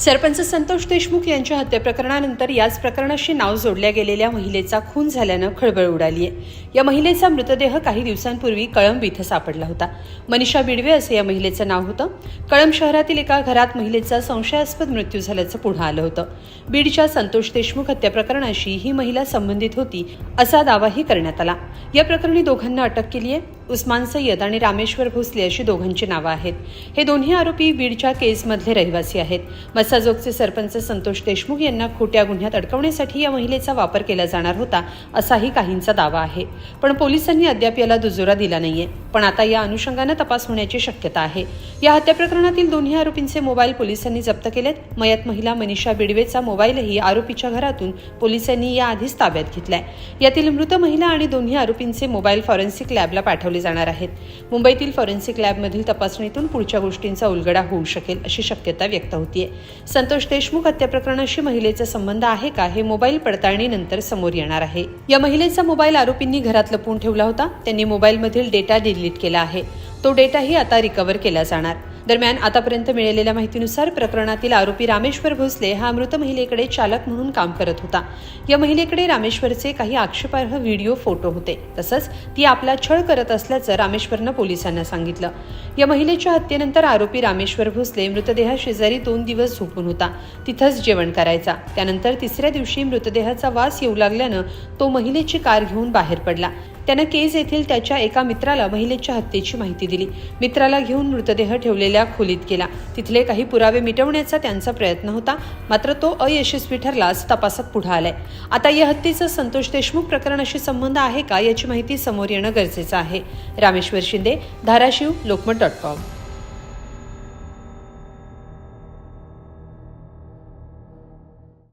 सरपंच संतोष देशमुख यांच्या हत्येप्रकरणानंतर याच प्रकरणाशी नाव जोडल्या गेलेल्या महिलेचा खून झाल्यानं खळबळ उडाली आहे. या महिलेचा मृतदेह काही दिवसांपूर्वी कळंब इथं सापडला होता. मनीषा बिडवे असं या महिलेचं नाव होतं. कळंब शहरातील एका घरात महिलेचा संशयास्पद मृत्यू झाल्याचं पुढे आलं होतं. बीडच्या संतोष देशमुख हत्या प्रकरणाशी ही महिला संबंधित होती असा दावाही करण्यात आला. या प्रकरणी दोघांना अटक केली आहे. उस्मान सय्यद आणि रामेश्वर भोसले अशी दोघांची नावं आहेत. हे दोन्ही आरोपी बीडच्या केसमधले रहिवासी आहेत. मसाजोगचे सरपंच संतोष देशमुख यांना खोट्या गुन्ह्यात अडकवण्यासाठी या महिलेचा वापर केला जाणार होता असाही काहींचा दावा आहे. पण पोलिसांनी अद्याप याला दुजोरा दिला नाहीये. पण आता या अनुषंगानं तपास होण्याची शक्यता आहे. या हत्या प्रकरणातील दोन्ही आरोपींचे मोबाईल पोलिसांनी जप्त केलेत. मयत महिला मनीषा बिडवेचा मोबाईलही आरोपीच्या घरातून पोलिसांनी याआधीच ताब्यात घेतलाय. यातील मृत महिला आणि दोन्ही आरोपींचे मोबाईल फॉरेन्सिक लॅबला पाठवले जाणार आहेत. मुंबईतील फॉरेन्सिक लॅबमधील तपासणीतून पुढच्या गोष्टींचा उलगडा होऊ शकेल अशी शक्यता व्यक्त होतीये. संतोष देशमुख हत्या प्रकरणाशी महिलेचा संबंध आहे का हे मोबाईल पडताळणीनंतर समोर येणार आहे. या महिलेचा मोबाईल आरोपींनी घरात लपवून ठेवला होता. त्यांनी मोबाईलमधील डेटा डिलीट डिलीट केला आहे. तो डेटाही आता रिकव्हर केला जाणार. दरम्यान आतापर्यंत मिळालेल्या माहितीनुसार प्रकरणातील आरोपी रामेश्वर भोसले हा मृत महिलेकडे चालक म्हणून काम करत होता. या महिलेकडे रामेश्वरचे काही आक्षेपार्ह व्हिडिओ फोटो होते. तसंच ती आपला छळ करत असल्याचं रामेश्वरनं पोलिसांना सांगितलं. या महिलेच्या हत्येनंतर आरोपी रामेश्वर भोसले मृतदेहा शेजारी दोन दिवस झोपून होता. तिथंच जेवण करायचा. त्यानंतर तिसऱ्या दिवशी मृतदेहाचा वास येऊ लागल्यानं तो महिलेची कार घेऊन बाहेर पडला. त्यानं केज येथील त्याच्या एका मित्राला महिलेच्या हत्येची माहिती दिली. मित्राला घेऊन मृतदेह ठेवलेल्या खोलीत गेला. तिथले काही पुरावे मिटवण्याचा त्यांचा प्रयत्न होता मात्र तो अयशस्वी ठरलाच तपासात पुढे आलाय. आता या हत्येचा संतोष देशमुख प्रकरणाशी संबंध आहे का याची माहिती समोर येणं गरजेचं आहे. Rameshwar Shinde Dharashiv Lokmat dot com.